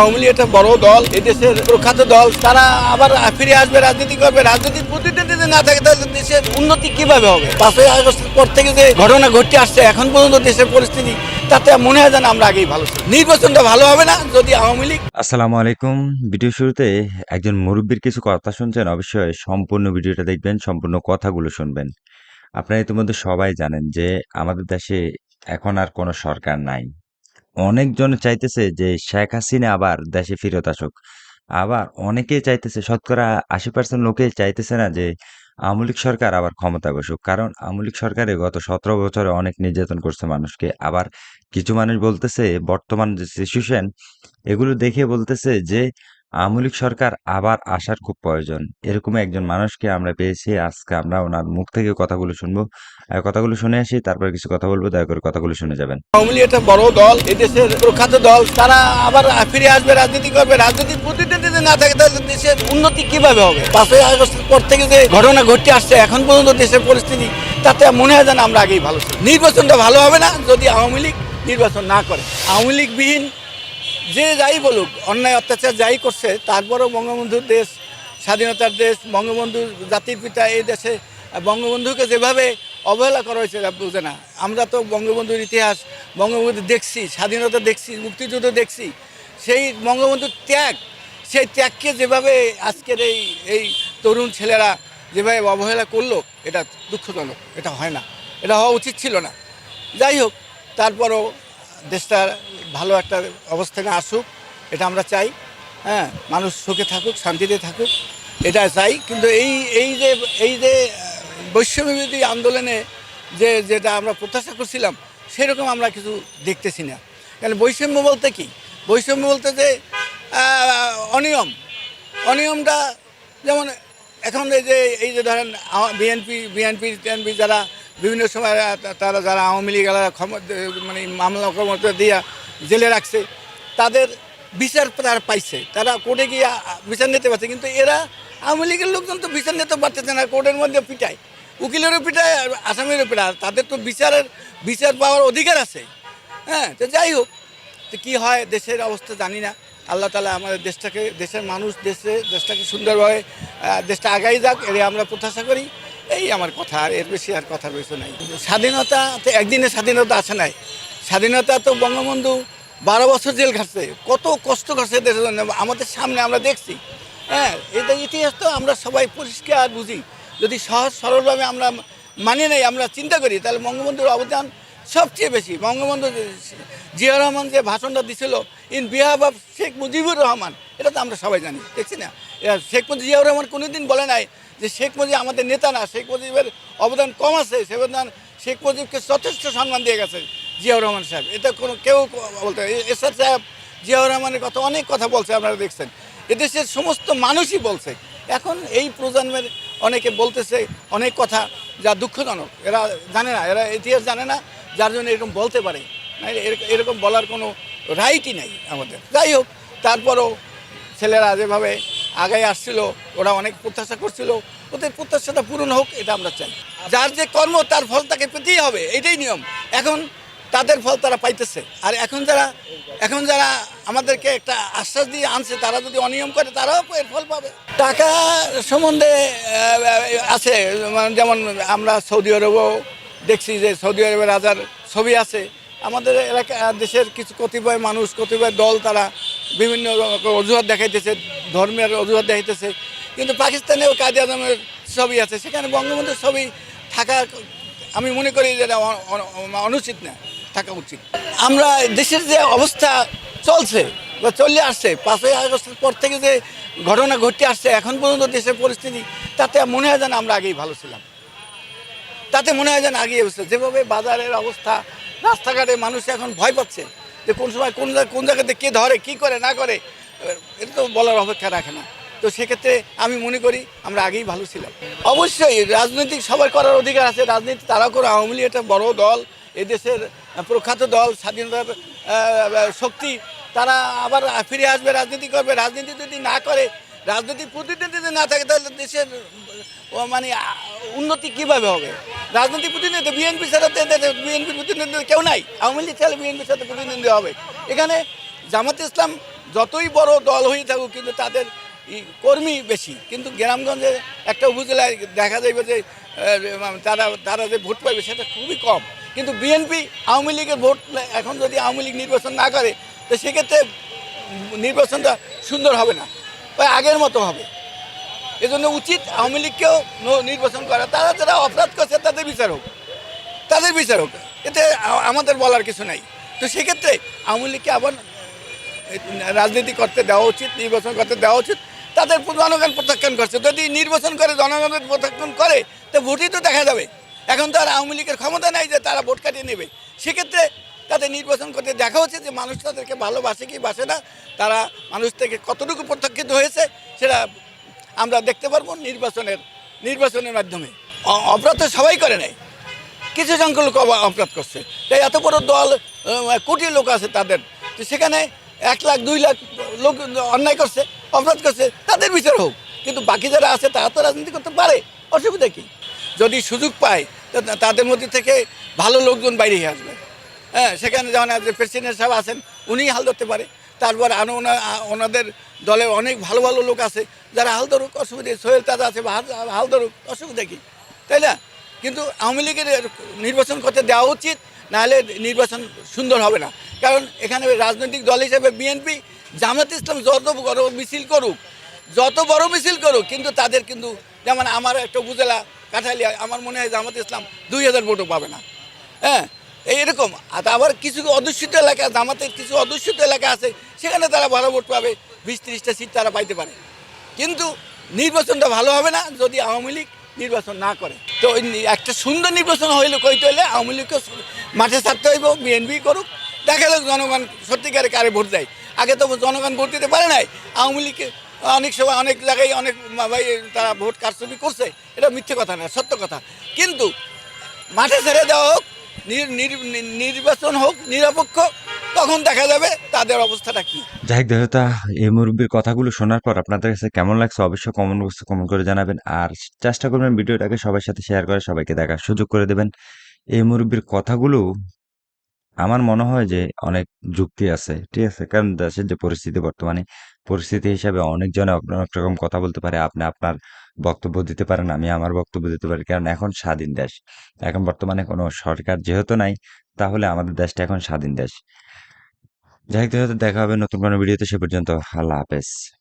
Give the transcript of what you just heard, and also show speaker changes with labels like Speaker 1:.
Speaker 1: আওয়ামী একটা বড় দল এদেশের প্রখ্যাত দল, তারা আবার ফিরে আসবে, রাজনীতি করবে। রাজনীতির প্রতিদ্বন্দ্বী না থাকে, তাহলে দেশের উন্নতি কীভাবে হবে? পাঁচই আগস্টের পর থেকে যে ঘটনা ঘটতে আসছে, এখন পর্যন্ত দেশের পরিস্থিতি, তাতে মনে হয় যেন আমরা আগেই ভালো নির্বাচনটা ভালো হবে না, যদি আওয়ামী লীগ
Speaker 2: আসসালামু আলাইকুম। ভিডিও শুরুতে একজন মুরব্বীর কিছু কথা শুনছেন, অবশ্যই সম্পূর্ণ ভিডিওটা দেখবেন, সম্পূর্ণ কথাগুলো শুনবেন। আপনারা ইতিমধ্যে সবাই জানেন যে আমাদের দেশে এখন আর কোনো সরকার নাই। অনেকজন চাইতেছে যে শেখ হাসিনা আবার দেশে ফেরত আসুক। আবার অনেকেই চাইতেছে, শতকরা আশি পার্সেন্ট লোকে চাইতেছে না যে আমলিক সরকার আবার ক্ষমতায় বসুক। কারণ আমলিক সরকারে গত সতেরো বছরে অনেক নির্যাতন করছে মানুষকে। আবার কিছু মানুষ বলতেছে, বর্তমান যে সিচুয়েশন এগুলো দেখে বলতেছে যে আওয়ামী লীগ সরকার আবার আসার খুব প্রয়োজন। এরকম একজন মানুষকে আমরা পেয়েছি। আজকে আমরা ওনার মুখ থেকে কথাগুলো শুনব। কথাগুলো শুনে আসি, তারপর কিছু কথা বলব। দয়া করে কথাগুলো শুনে যাবেন।
Speaker 1: আওয়ামী লীগ একটা বড় দল এদেশের প্রখ্যাত দল, তারা আবার ফিরে আসবে, রাজনীতি করবে। রাজনীতির প্রতিদ্বন্দ্বী যদি না থাকে, তাহলে দেশের উন্নতি কীভাবে হবে? পাঁচই আগস্টের পর থেকে যে ঘটনা ঘটতে আসছে, এখন পর্যন্ত দেশের পরিস্থিতি তাতে মনে হয় যেন আমরা আগেই ভালো নির্বাচনটা ভালো হবে না যদি আওয়ামী লীগ নির্বাচন না করে। আওয়ামী লীগবিহীন যে যাই বলুক, অন্যায়, অত্যাচার যাই করছে, তারপরেও বঙ্গবন্ধুর দেশ, স্বাধীনতার দেশ, বঙ্গবন্ধুর জাতির পিতা এই দেশে বঙ্গবন্ধুকে যেভাবে অবহেলা করা হয়েছে বুঝে না। আমরা তো বঙ্গবন্ধুর ইতিহাস, বঙ্গবন্ধু দেখছি, স্বাধীনতা দেখছি, মুক্তিযুদ্ধ দেখছি, সেই বঙ্গবন্ধুর ত্যাগ, সেই ত্যাগকে যেভাবে আজকের এই এই তরুণ ছেলেরা যেভাবে অবহেলা করল, এটা দুঃখজনক, এটা হয় না, এটা হওয়া উচিত ছিল না। যাই হোক, তারপরও দেশটা ভালো একটা অবস্থানে আসুক, এটা আমরা চাই। হ্যাঁ মানুষ সুখে থাকুক, শান্তিতে থাকুক, এটা চাই। কিন্তু এই এই যে এই যে বৈষম্যবিরোধী আন্দোলনে যে, যেটা আমরা প্রত্যাশা করছিলাম, সেরকম আমরা কিছু দেখতেছি না। কারণ বৈষম্য বলতে কি? বৈষম্য বলতে যে অনিয়ম। অনিয়মটা যেমন এখন এই যে এই যে ধরেন বিএনপি বিএনপি, টিএনপি যারা বিভিন্ন সময়, তারা যারা আওয়ামী লীগ মানে মামলা, ক্ষমতা দিয়ে জেলে রাখছে, তাদের বিচার তারা পাইছে। তারা কোর্টে গিয়ে বিচার নিতে পারছে, কিন্তু এরা আওয়ামী লীগের লোকজন তো বিচার নিতে পারতেছে না, কোর্টের মধ্যে পিটায়। উকিলেরও পিটায়, আর আসামিরও পিটায় তাদের তো বিচারের, বিচার পাওয়ার অধিকার আছে। হ্যাঁ তো যাই হোক, তো কী হয়, দেশের অবস্থা জানি না। আল্লাহ তালা আমাদের দেশটাকে, দেশের মানুষ, দেশে, দেশটাকে সুন্দরভাবে দেশটা আগাই যাক এর আমরা প্রত্যাশা করি। এই আমার কথা, আর এর বেশি আর কথা বেশি নাই। স্বাধীনতা তো একদিনে স্বাধীনতা আছে নাই। স্বাধীনতা তো বঙ্গবন্ধু বারো বছর জেল খাটছে, কত কষ্ট করছে দেশের জন্য। আমাদের সামনে আমরা দেখছি। হ্যাঁ এটা ইতিহাস তো আমরা সবাই পরিষ্কার বুঝি। যদি সহজ সরলভাবে আমরা মানিয়ে নেই, আমরা চিন্তা করি, তাহলে বঙ্গবন্ধুর অবদান সবচেয়ে বেশি। বঙ্গবন্ধু জিয়া রহমান যে ভাষণটা দিছিল in behalf of Sheikh Mujibur Rahman, এটা তো আমরা সবাই জানি, দেখছি না? শেখ মুজিব জিয়াউর রহমান কোনোদিন বলে নাই যে শেখ মুজিব আমাদের নেতা না শেখ মুজিবের অবদান কম আছে সে অবদান শেখ মুজিবকে যথেষ্ট সম্মান দিয়ে গেছে। জিয়াউর রহমান সাহেব। এটা কোনো কেউ বলতে এসআর সাহেব, জিয়াউর রহমানের কথা অনেক কথা বলছে, আপনারা দেখছেন। এদেশের সমস্ত মানুষই বলছে। এখন এই প্রজন্মের অনেকে বলতেছে অনেক কথা যা দুঃখজনক। এরা জানে না, এরা ইতিহাস জানে না, যার জন্য এরকম বলতে পারে। এরকম বলার কোনো রাইটই নাই আমাদের। যাই হোক, তারপরও ছেলেরা যেভাবে আগায় আসছিল, ওরা অনেক প্রত্যাশা করছিল। ওদের প্রত্যাশাটা পূরণ হোক, এটা আমরা চাই। যার যে কর্ম, তার ফল তাকে পেতেই হবে, এটাই নিয়ম। এখন তাদের ফল তারা পাইতেছে। আর এখন যারা এখন যারা আমাদেরকে একটা আশ্বাস দিয়ে আনছে, তারা যদি অনিয়ম করে, তারাও এর ফল পাবে। টাকা সম্বন্ধে আছে। মানে যেমন আমরা সৌদি আরবও দেখছি যে সৌদি আরবের রাজার ছবি আছে। আমাদের এলাকা, দেশের কিছু কতিপয় মানুষ, কতিপয় দল তারা বিভিন্ন অজুহাত দেখাইতেছে, ধর্মের অজুহাত দেখাইতেছে। কিন্তু পাকিস্তানেও কাজী আজমের ছবি আছে। সেখানে বঙ্গবন্ধুর ছবি থাকা আমি মনে করি যে এটা অ- অ- অনুচিত না। থাকা উচিত। আমরা দেশের যে অবস্থা চলছে বা চলে আসছে, পাঁচই আগস্টের পর থেকে যে ঘটনা ঘটতে আসছে, এখন পর্যন্ত দেশের পরিস্থিতি, তাতে মনে হয় যেন আমরা আগেই ভালো ছিলাম। তাতে মনে হয় যেন আগিয়ে বসছে যেভাবে বাজারের অবস্থা, রাস্তাঘাটে মানুষ এখন ভয় পাচ্ছে যে কোন সময় কোন কোন জায়গাতে কে ধরে, কি করে, না করে, এটা তো বলার অপেক্ষা রাখে না। তো সেক্ষেত্রে আমি মনে করি আমরা আগেই ভালো ছিলাম। অবশ্যই রাজনৈতিক সবার করার অধিকার আছে, রাজনীতি তারাও করে আওয়ামী লীগ একটা বড় দল এদেশের প্রখ্যাত দল স্বাধীনতার শক্তি, তারা আবার ফিরে আসবে, রাজনীতি করবে। রাজনীতি যদি না করে রাজনৈতিক প্রতিদ্বন্দ্বী যদি না থাকে, তাহলে দেশের মানে উন্নতি কীভাবে হবে? রাজনৈতিক প্রতিনিধি বিএনপি ছাড়া বিএনপির প্রতিনিধি কেউ নাই। আওয়ামী লীগ ছাড়া বিএনপির সাথে প্রতিনিধি হবে। এখানে জামাত ইসলাম যতই বড় দল হয়ে থাকুক, কিন্তু তাদের কর্মী বেশি। কিন্তু গ্রামগঞ্জে একটা উপজেলায় দেখা যাবে যে তারা তারা যে ভোট পাবে সেটা খুবই কম। কিন্তু বিএনপি আওয়ামী লীগের ভোট এখন যদি আওয়ামী লীগ নির্বাচন না করে, তো সেক্ষেত্রে নির্বাচনটা সুন্দর হবে না ওই আগের মতো হবে। এজন্য উচিত আওয়ামী লীগকেও নির্বাচন করা। তারা যারা অপরাধ করছে, তাদের বিচার হোক, তাদের বিচার হোক। এতে আমাদের বলার কিছু নাই। তো সেক্ষেত্রে আওয়ামী লীগকে আবার রাজনীতি করতে দেওয়া উচিত, নির্বাচন করতে দেওয়া উচিত। তাদের জনগণ প্রত্যাখ্যান করছে। যদি নির্বাচন করে জনগণের প্রত্যাখ্যান করে, তো ভোটই তো দেখা যাবে। এখন তো আর আওয়ামী লীগের ক্ষমতা নাই যে তারা ভোট কাটিয়ে নেবে। সেক্ষেত্রে তাদের নির্বাচন করতে দেখা হচ্ছে যে মানুষ তাদেরকে ভালোবাসে কি বাসে না, তারা মানুষ থেকে কতটুকু প্রত্যাখ্যিত হয়েছে সেটা আমরা দেখতে পারব নির্বাচনের নির্বাচনের মাধ্যমে। অপরাধ তো সবাই করে নেয় কিছু সংখ্যক লোক অপরাধ করছে। তাই এত বড় দল কোটি লোক আছে তাদের। তো সেখানে এক লাখ, দুই লাখ লোক অন্যায় করছে, অপরাধ করছে, তাদের বিচার হোক। কিন্তু বাকি যারা আছে তারা তো রাজনীতি করতে পারে। অসুবিধা কি? যদি সুযোগ পায় তাদের মধ্যে থেকে ভালো লোকজন বাইরে আসবে। হ্যাঁ সেখানে যেমন প্রেসিডেন্ট সাহেব আছেন, উনিই হাল ধরতে পারে। তারপর আরও ওনা- ওনাদের দলে অনেক ভালো ভালো লোক আছে, যারা হাল ধরুক, অসুবিধা সোহেল তাজা আছে হাল- ধরুক, অসুবিধা কি? তাই না? কিন্তু আওয়ামী লীগের নির্বাচন করতে দেওয়া উচিত নাহলে নির্বাচন সুন্দর হবে না। কারণ এখানে রাজনৈতিক দল হিসেবে বিএনপি জামাত ইসলাম যত মিছিল করুক যত বড় মিছিল করুক, কিন্তু তাদের কিন্তু যেমন আমার একটা উপজেলা কাঠালিয়া আমার মনে হয় জামাত ইসলাম দুই হাজার ভোটও পাবে না। হ্যাঁ এই এরকম। আর আবার কিছু অধ্যুষিত এলাকা, জামাতের কিছু অধ্যুষিত এলাকা আছে, সেখানে তারা ভালো ভোট পাবে, বিশ ত্রিশটা সিট তারা পাইতে পারে। কিন্তু নির্বাচনটা ভালো হবে না যদি আওয়ামী লীগ নির্বাচন না করে। তো একটা সুন্দর নির্বাচন হইলে কইতে হইলে আওয়ামী লীগকে মাঠে ছাড়তে হইব বিএনপি করুক। দেখা গেল জনগণ সত্যিকারে কারে ভোট দেয়। আগে তো জনগণ ভোট দিতে পারে নাই, আওয়ামী লীগকে অনেক সময় অনেক জায়গায় অনেক তারা ভোট কারচুপি করছে। এটা মিথ্যে কথা না সত্য কথা। কিন্তু মাঠে ছেড়ে দেওয়া হোক, নির- নির- নির- নির্বাচন হোক, নিরপেক্ষ, তখন দেখা যাবে তাদের অবস্থাটা কি।
Speaker 2: যাই দেহতা এই মুরব্বীর কথাগুলো শোনার পর আপনাদের কাছে কেমন লাগছে অবশ্যই কমেন্ট বক্সে কমেন্ট করে জানাবেন। আর চেষ্টা করবেন ভিডিওটাকে সবার সাথে শেয়ার করে সবাইকে দেখার সুযোগ করে দেবেন। এই মুরব্বীর কথাগুলো আমার মনে হয় যে অনেক যুক্তি আছে, ঠিক আছে? কারণ দেশের যে পরিস্থিতি বর্তমানে পরিস্থিতি হিসাবে অনেকজনে অনেক রকম কথা বলতে পারে। আপনি আপনার বক্তব্য দিতে পারেন, আমি আমার বক্তব্য দিতে পারি। কারণ এখন স্বাধীন দেশ। এখন বর্তমানে কোনো সরকার যেহেতু নাই, তাহলে আমাদের দেশটা এখন স্বাধীন দেশ। যাই হোক, দেখা হবে নতুন কোনো ভিডিওতে, সে পর্যন্ত আল্লাহ হাফেজ।